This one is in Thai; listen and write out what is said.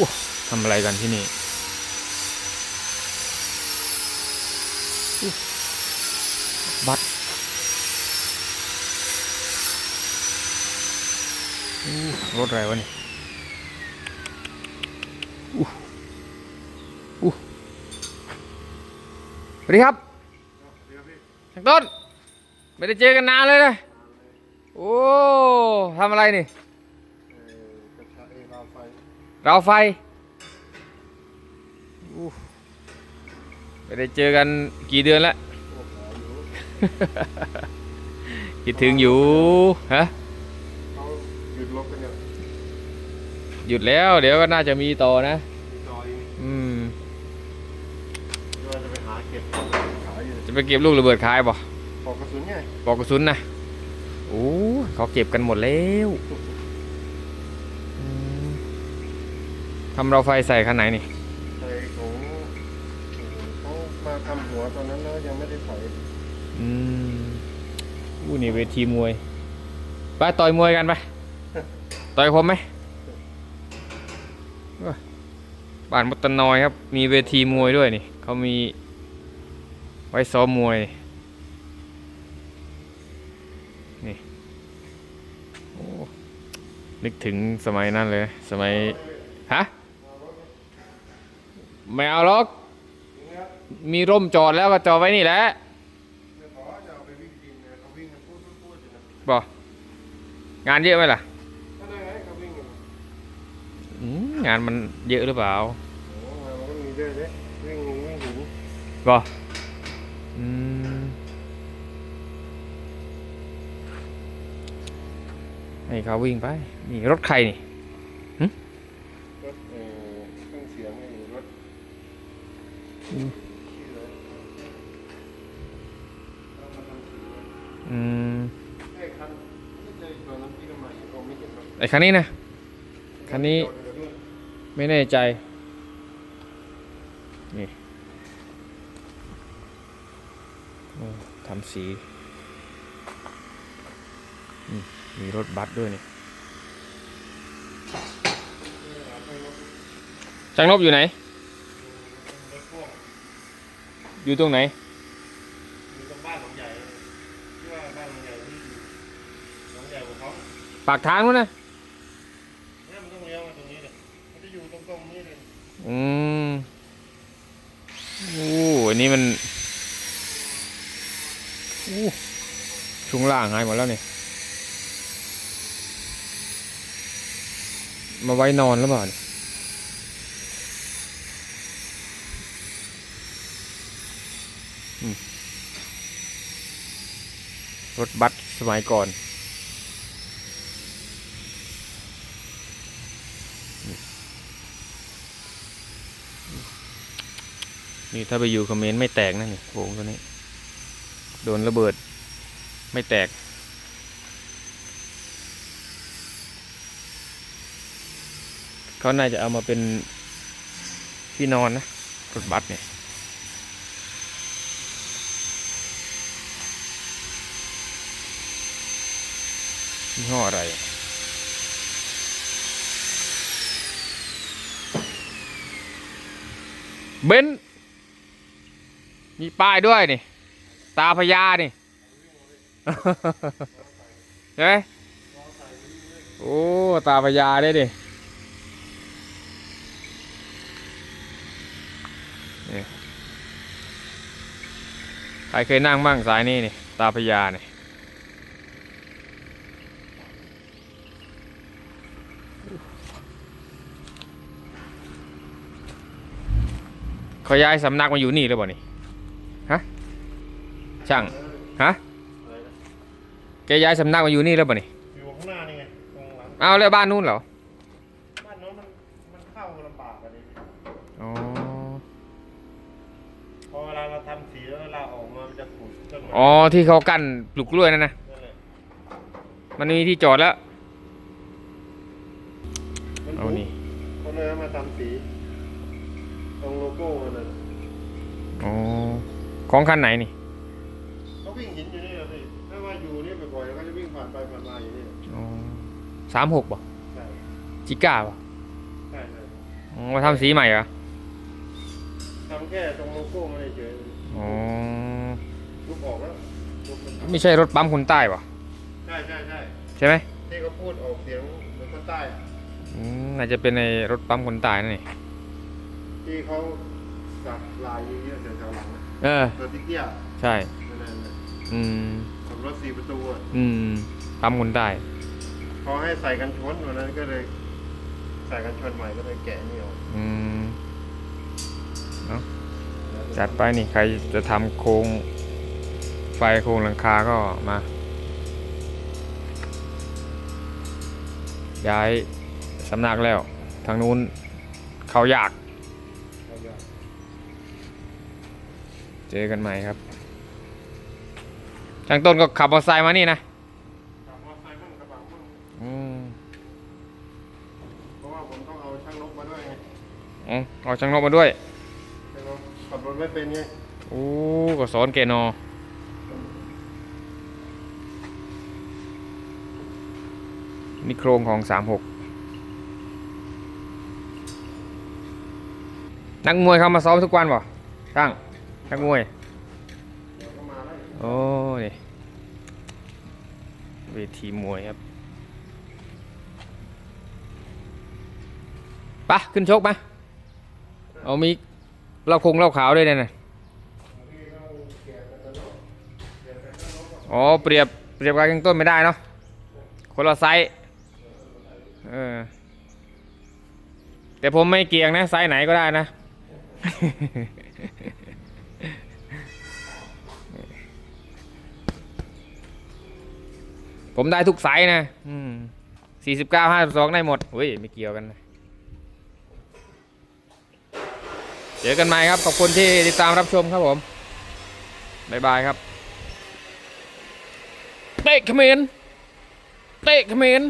ว้าทำอะไรกันที่นี่อู้บัตรอู้รถอะไรวะนี่อู้อู้สวัสดีครับทางต้น ไม่ได้เจอกันนานเลยนะ โอ้ทำอะไรนี่ เราไฟอู้ไม่ได้เจอกันกี่เดือนแล้วพวกหาอยู่คิดถึงอยู่ ฮะเขาหยุดลบกันเนี่ยหยุดแล้ว เดี๋ยวก็น่าจะมีต่อนะ มีจอยอืมว่าจะไปหาเก็บขายอยู่จะไปเก็บลูกระเบิดขายป่ะปอกกระสุนไงปลอกกระสุนนะโอ้เขาเก็บกันหมดแล้ว ทำเราไฟใส่คันไหนนี่ใส่ของเขามาทำหัวตอนนั้นแล้วยังไม่ได้ใส่อืมอู้นี่เวทีมวย ไปต่อยมวยกันไป ต่อยผมไหมว้าบ้านมุตตะนอยครับ มีเวทีมวยด้วยนี่ เขามีไว้ซ้อมมวย นี่ โอ้ นึกถึงสมัยนั้นเลย สมัย ฮะ ไม่เอาหรอก มีร่มจอดแล้วก็จอดไว้นี่แหละไม่ขอจะเอาไปวิ่งกินเนี่ยเขาวิ่งกันพูดพูดอยู่นะบอกงานเยอะไหมล่ะก็ได้ไงเขาวิ่งกันอืมงานมันเยอะหรือเปล่าโอ้มันก็มีด้วยเลยวิ่งวิ่งถึงบอกอืมให้เขาวิ่งไป นี่รถใครนี่รถเอ่อเครื่องเสียงไอ้รถ อืมไอ้คันนี้นะคันนี้ไม่แน่ใจ นี่ทำสีมีรถบัสด้วยนี่จังลบอยู่ไหน อยู่ตรงไหน อยู่ตรงบ้านหลังใหญ่เลยที่ว่าบ้านหลังใหญ่ที่หลังใหญ่กว่าเขาปากทางนู้นนะเนี่ยมันต้องเลี้ยวมาตรงนี้เลยมันจะอยู่ตรงตรงๆนี้เลยอืมโอ้อันนี้มันโอ้ช่วงล่างหายหมดแล้วเนี่ยมาไว้นอนแล้วเปล่าเนี่ยอืม รถบัสสมัยก่อนนี่ถ้าไปอยู่คอมเมนต์ไม่แตกนะนี่โวงตัวนี้ โดนระเบิดไม่แตก เขาน่าจะเอามาเป็นที่นอนนะรถบัสเนี่ย ยี่ห้ออะไร เบนมีป้ายด้วยนี่ ตาพญานี่ใช่ไหมโอ้ ตาพญาได้ดิใครเคยนั่งบ้างสายนี้นี่ ตาพญานี่ เขาย้ายสำนักมาอยู่นี่หรือเปล่านี่ฮะช่างฮะอะไรนะแกย้ายสำนักมาอยู่นี่แล้วป่ะนี่อยู่ข้างหน้านี่ไงตรงหลังเอาแล้วบ้านนู้นเหรอบ้านโน้นมันมันเข้าลำบากกว่านี้อ๋อพอเวลาเราทำสีแล้วเวลาออกมามันจะขูดต้นไม้อ๋อที่เขากั้นปลูกกล้วยนั่นนะนั่นแหละมันมีที่จอดแล้ว มันเอานี่ เขาเลยเอามาทำสี ตรงโลโก้มันน่ะอ๋อของคันไหนนี่เขาวิ่งหินอยู่นี่แหละพี่ถ้าว่าอยู่นี่บ่อยๆเขาจะวิ่งผ่านไปผ่านมาอยู่นี่อ๋อสามหกป่ะใช่จิก้าป่ะใช่ใช่ออ๋อมาทำสีใหม่เหรอทำแค่ตรงโลโก้มันเฉยอ๋อๆลุกออกแล้วลุกมันไม่ใช่รถปั๊มคนใต้ปะใช่ใช่ใช่ใช่ไหมที่เขาพูดออกเสียงเหมือนคนใต้อะอืมน่าจะเป็นในรถปั๊มคนใต้นั่นนี่ ที่เขาสักลายเยอะๆแถวๆหลังนะเออ ตัวที่เกี้ยใช่ นั่นแหละนั่นแหละอืม ขับรถสี่ประตูอะอืมปั๊มคนใต้เขาให้ใส่กันชนวันนั้นก็เลย ใส่กันชนใหม่ก็เลยแกะนี่ออกอืมเนาะจัดไปนี่ใครจะทำโครงไฟโครงหลังคาก็มา ย้ายสำนักแล้ว ทางนู้นเขาอยาก เจอกันใหม่ครับช่างต้นก็ขับมอเตอร์ไซค์มานี่นะขับมอเตอร์ไซค์มั่งกระบะมั่งอืมเพราะว่าผมต้องเอาช่างนกมาด้วยไงอ๋อเอาช่างนกมาด้วยช่างนกขับรถไม่เป็นไงโอ้ก็สอนเกนอนี่โครงของสามหกนักมวยเขามาซ้อมทุกวันป่ะช่าง นักมวยโอ้นี่เวทีมวยครับปะขึ้นชกมาเอามีเหล่าคงเหล่าขาวด้วยเนี่ยนะอ๋อเปรียบเปรียบกับข้างต้นไม่ได้เนาะคนละไซส์เออแต่ผมไม่เกี่ยงนะ ไซส์ไหนก็ได้นะ ผมได้ทุกไซส์นะสี่สิบเก้าห้าสองได้หมดเฮ้ยไม่เกี่ยวกันนะเจอกันใหม่ครับ ขอบคุณที่ติดตามรับชมครับผม บ๊ายบายครับ เตะเขมรเตะเขมร